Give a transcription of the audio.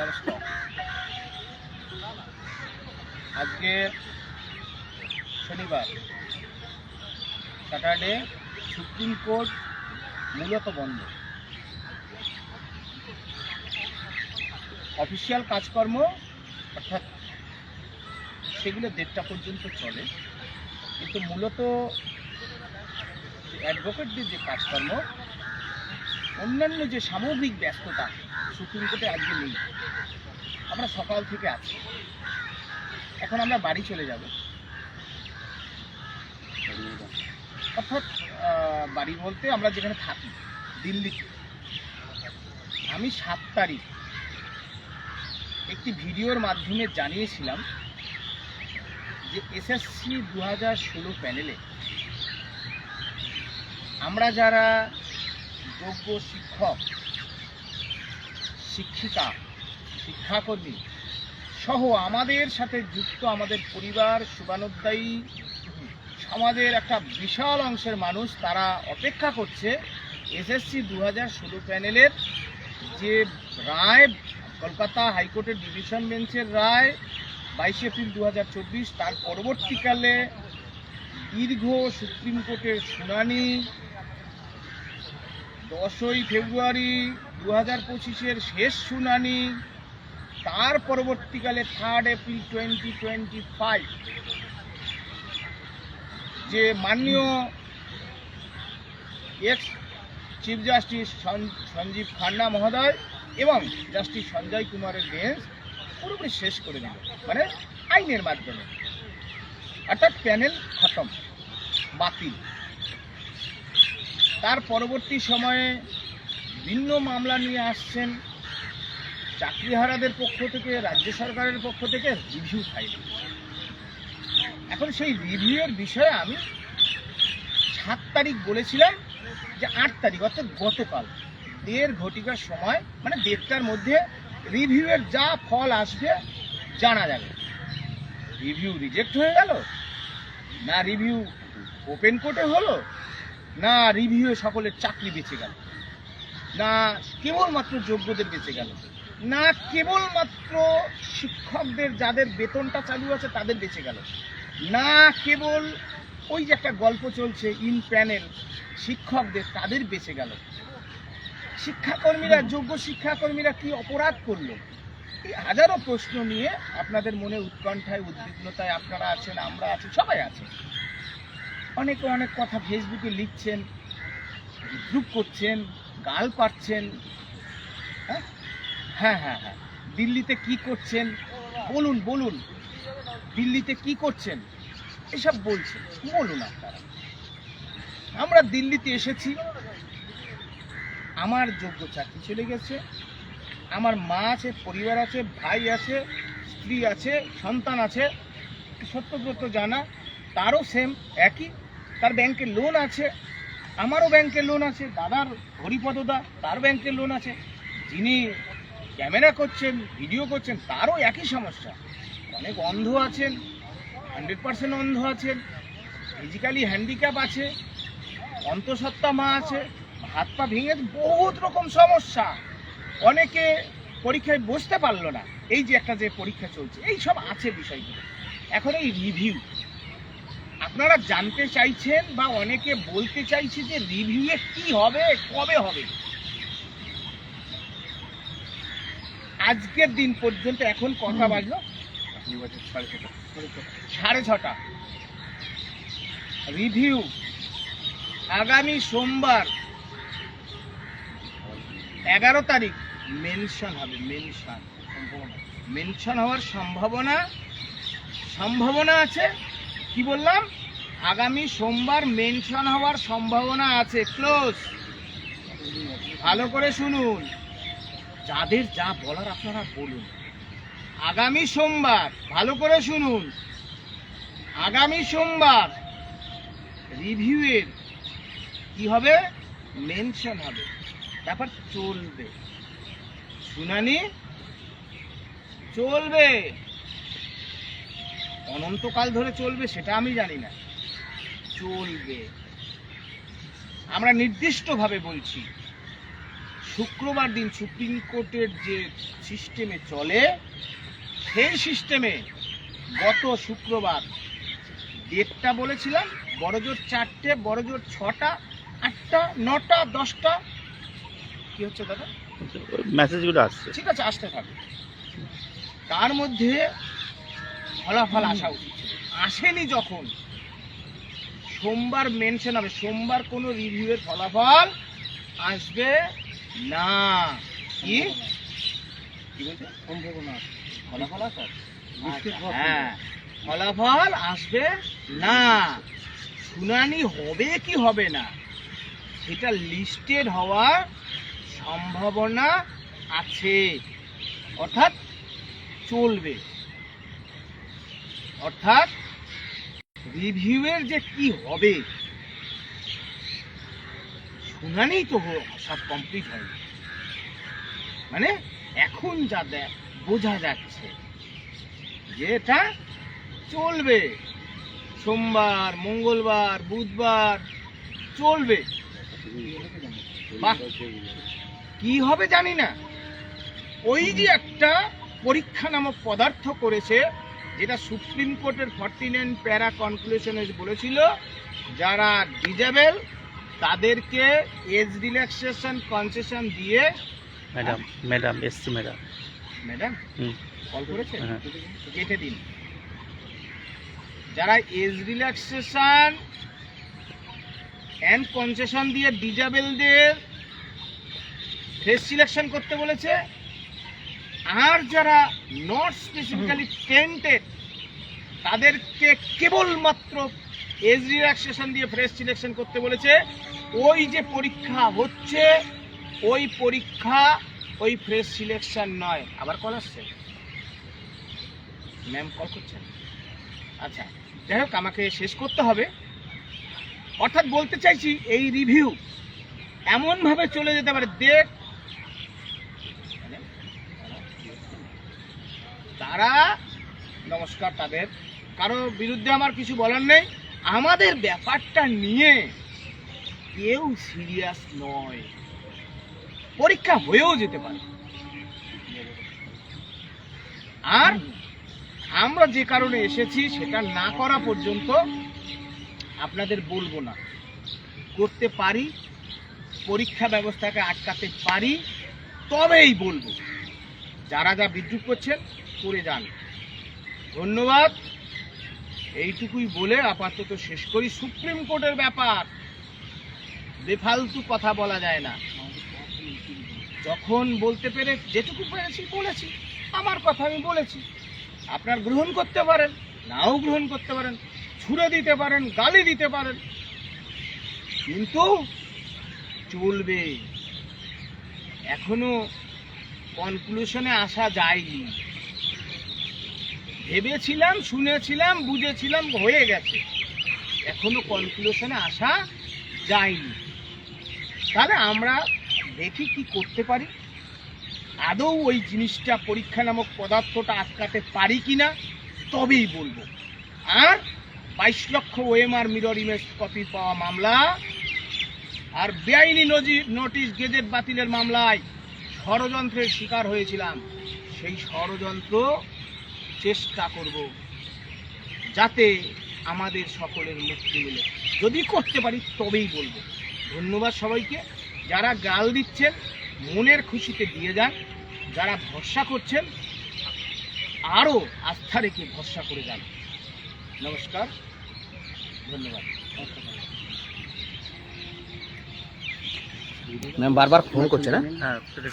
নমস্কার। আজকে শনিবার, স্যাটারডে, সুপ্রিম কোর্ট মূলত বন্ধ। অফিসিয়াল কাজকর্ম, অর্থাৎ সেগুলো দেড়টা পর্যন্ত চলে, কিন্তু মূলত অ্যাডভোকেটদের যে কাজকর্ম, অন্যান্য যে সামগ্রিক ব্যস্ততা সুপ্রিম কোর্টে আজকে নেই। আমরা সকাল থেকে আছি। এখন আমরা বাড়ি চলে যাব। অর্থাৎ বাড়ি বলতে আমরা যেখানে থাকি, দিল্লিতে। আমি সাত তারিখ একটি ভিডিওর মাধ্যমে জানিয়েছিলাম যে এসএসসি দু হাজার ষোলো প্যানেলে আমরা যারা যোগ্য শিক্ষক শিক্ষিকা, শিক্ষাকর্মী সহ আমাদের সাথে যুক্ত আমাদের পরিবার শুভানুদ্দায়ী সমাজের একটা বিশাল অংশের মানুষ তারা অপেক্ষা করছে এসএসসি দু হাজার ষোলো প্যানেলের যে রায়, কলকাতা হাইকোর্টের ডিভিশন বেঞ্চের রায়, বাইশে এপ্রিল দু হাজার চব্বিশ, তার পরবর্তীকালে দীর্ঘ সুপ্রিম কোর্টের শুনানি, দশই ফেব্রুয়ারি দু হাজার পঁচিশের শেষ শুনানি, তার পরবর্তীকালে third April twenty twenty five যে মাননীয় ex chief justice Sanjiv Khanna মহোদয় এবং জাস্টিস সঞ্জয় কুমারের বেঞ্চ পুরোপুরি শেষ করে দিল মানে আইনের মাধ্যমে। অর্থাৎ প্যানেল খতম, বাতিল। তার পরবর্তী সময়ে ভিন্ন মামলা নিয়ে আসছেন চাকরিহারাদের পক্ষ থেকে, রাজ্য সরকারের পক্ষ থেকে রিভিউ ফাইল এখন সেই রিভিউয়ের বিষয়ে আমি সাত তারিখ বলেছিলাম যে আট তারিখ, অর্থাৎ গতকাল, দেড় ঘটিকার সময় মানে দেড়টার মধ্যে রিভিউয়ের যা ফল আসবে জানা যাবে। রিভিউ রিজেক্ট হয়ে গেল? না রিভিউ ওপেন কোর্টে হলো? না রিভিউয়ে সকলের চাকরি বেঁচে গেল? না কেবলমাত্র যোগ্যদের বেঁচে গেল, না কেবলমাত্র শিক্ষকদের যাদের বেতনটা চালু আছে তাদের বেঁচে গেল, না কেবল ওই যে একটা গল্প চলছে ইন প্যানেল শিক্ষকদের তাদের বেঁচে গেল। শিক্ষাকর্মীরা, যোগ্য শিক্ষাকর্মীরা কি অপরাধ করল? এই হাজারো প্রশ্ন নিয়ে আপনাদের মনে উৎকণ্ঠায়, উদ্বিগ্নতায় আপনারা আছেন, আমরা আছি, সবাই আছে। অনেকে অনেক কথা ফেসবুকে লিখছেন বিদ্রুপ করছেন গাল পাচ্ছেন হ্যাঁ? হ্যাঁ হ্যাঁ হ্যাঁ। দিল্লিতে কি করছেন? বলুন বলুন। দিল্লিতে কি করছেন? এসব বলছেন। বলুন আপনারা। আমরা দিল্লিতে এসেছি। আমার যোগ্য চাকরি চলে গেছে। আমার মা আছে, পরিবার আছে, ভাই আছে, স্ত্রী আছে, সন্তান আছে। সত্যব্রত জানা। তারও সেম একই। তার ব্যাংকে লোন আছে। আমারও ব্যাংকে লোন আছে, দাদার হরিপদদা তার ব্যাংকের লোন আছে। যিনি ক্যামেরা করছেন ভিডিও করছেন, তারও একই সমস্যা। অনেক অন্ধ আছেন হান্ড্রেড পার্সেন্ট অন্ধ আছেন ফিজিক্যালি হ্যান্ডিক্যাপ আছে, অন্তঃসত্ত্বা মা আছে, হাত পা ভেঙে বহুত রকম সমস্যা। অনেকে পরীক্ষায় বসতে পারল না। এই যে একটা যে পরীক্ষা চলছে, এই সব আছে বিষয়গুলো। এখন এই রিভিউ আপনারা জানতে চাইছেন বা অনেকে বলতে চাইছে যে রিভিউয়ে কি হবে কবে হবে? আজকের দিন পর্যন্ত এখন কথা বাজলো? সাড়ে ছটা। রিভিউ আগামী সোমবার এগারো তারিখ। মেনশন হবে মেনশন মেনশন হওয়ার সম্ভাবনা সম্ভাবনা আছে? কি বললাম? আগামী সোমবার মেনশন হওয়ার সম্ভাবনা আছে। ক্লোজ। ভালো করে শুনুন। যাদের যা বলার আপনারা বলুন। আগামী সোমবার, ভালো করে শুনুন। আগামী সোমবার রিভিউয়ের কি হবে? মেনশন হবে। ব্যাপার চলবে। শুনানি চলবে। অনন্তকাল ধরে চলবে, সেটা আমি জানি না। চলবে। আমরা নির্দিষ্টভাবে বলছি শুক্রবার দিন সুপ্রিম কোর্টের যে সিস্টেমে চলে সেই সিস্টেমে গত শুক্রবার ডেটটা বলেছিলাম বড়জোর চারটে বড়জোর ছটা আটটা নটা দশটা। কি হচ্ছে দাদা? মেসেজগুলো আসছে। ঠিক আছে আসতে থাকবে তার মধ্যে ফলাফল আসা উচিত আসেনি যখন সোমবার মেনশন হবে। সোমবার কোনো রিভিউয়ের ফলাফল আসবে না। কি? কি বলছে? সম্ভাবনা। ফলাফল আসার হ্যাঁ। ফলাফল আসবে না। শুনানি হবে কি হবে না? সেটা লিস্টেড হওয়ার সম্ভাবনা আছে। অর্থাৎ চলবে। অর্থাৎ রিভিউয়ের যে কি হবে? শুনানেই তো সব কমপ্লিট হয়নি। মানে এখন যা দেখ, বোঝা যাচ্ছে যে এটা চলবে। সোমবার, মঙ্গলবার, বুধবার চলবে। কি হবে জানি না। ওই যে একটা পরীক্ষা নামক পদার্থ করেছে যেটা সুপ্রিম কোর্টের ফর্টি নাইন প্যারা কনক্লুশনে বলেছিল যারা ডিজেবেল তাদেরকে এজ রিল্যাক্সেশন কনসেশন দিয়ে ম্যাডাম ম্যাডাম এসছি ম্যাডাম। ম্যাডাম কল করেছে হ্যাঁ। কেটে দিন। যারা এজ রিল্যাক্সেশন অ্যান্ড কনসেশন দিয়ে ডিজেবলদের ফেস সিলেকশন করতে বলেছে আর যারা নট স্পেসিফিক্যালি টেন্টেড তাদেরকে কেবলমাত্র এজ রিল্যাক্সেশন দিয়ে ফ্রেশ সিলেকশন করতে বলেছে। ওই যে পরীক্ষা হচ্ছে ওই পরীক্ষা ওই ফ্রেশ সিলেকশন নয়। আবার কল আসছে? ম্যাম কল করছেন? আচ্ছা যাই হোক আমাকে শেষ করতে হবে। অর্থাৎ বলতে চাইছি এই রিভিউ এমনভাবে চলে যেতে পারে দেখ তারা নমস্কার তাদের। কারও বিরুদ্ধে আমার কিছু বলার নেই। আমাদের ব্যাপারটা নিয়ে কেউ সিরিয়াস নয়। পরীক্ষা হয়েও যেতে পারে। আর আমরা যে কারণে এসেছি সেটা না করা পর্যন্ত আপনাদের বলব না। করতে পারি, পরীক্ষা ব্যবস্থাকে আটকাতে পারি, তবেই বলব। যারা যা বিদ্রুপ করছেন করে যান। ধন্যবাদ। এইটুকুই বলে আপাতত শেষ করি। সুপ্রিম কোর্টের ব্যাপার। বেফালতু কথা বলা যায় না। যখন বলতে পেরে যেটুকু পেরেছি বলেছি। আমার কথা আমি বলেছি। আপনার গ্রহণ করতে পারেন, নাও গ্রহণ করতে পারেন, ছুড়ে দিতে পারেন, গালি দিতে পারেন। কিন্তু চলবে। এখনও কনক্লুশনে আসা যায়নি। ভেবেছিলাম, শুনেছিলাম, বুঝেছিলাম, হয়ে গেছে। এখনও কনক্লুশনে আসা যায়নি। তাহলে আমরা দেখি কি করতে পারি। আদৌ ওই জিনিসটা পরীক্ষা নামক পদার্থটা আটকাতে পারি কি না তবেই বলব। আর বাইশ লক্ষ ওএমআর মিরর ইমেজ কপি পাওয়া মামলা, আর বেআইনি নোটিশ গেজেট বাতিলের মামলায় ষড়যন্ত্রের শিকার হয়েছিলাম। সেই ষড়যন্ত্র চেষ্টা করব যাতে আমাদের সকলের মুক্তি মিলে। যদি করতে পারি তবেই বলব। ধন্যবাদ সবাইকে। যারা গাল দিচ্ছেন মনের খুশিতে দিয়ে যান। যারা ভরসা করছেন আরও আস্থা রেখে ভরসা করে যান। নমস্কার। ধন্যবাদ। ম্যাম বারবার ফোন করছে না? হ্যাঁ সেটা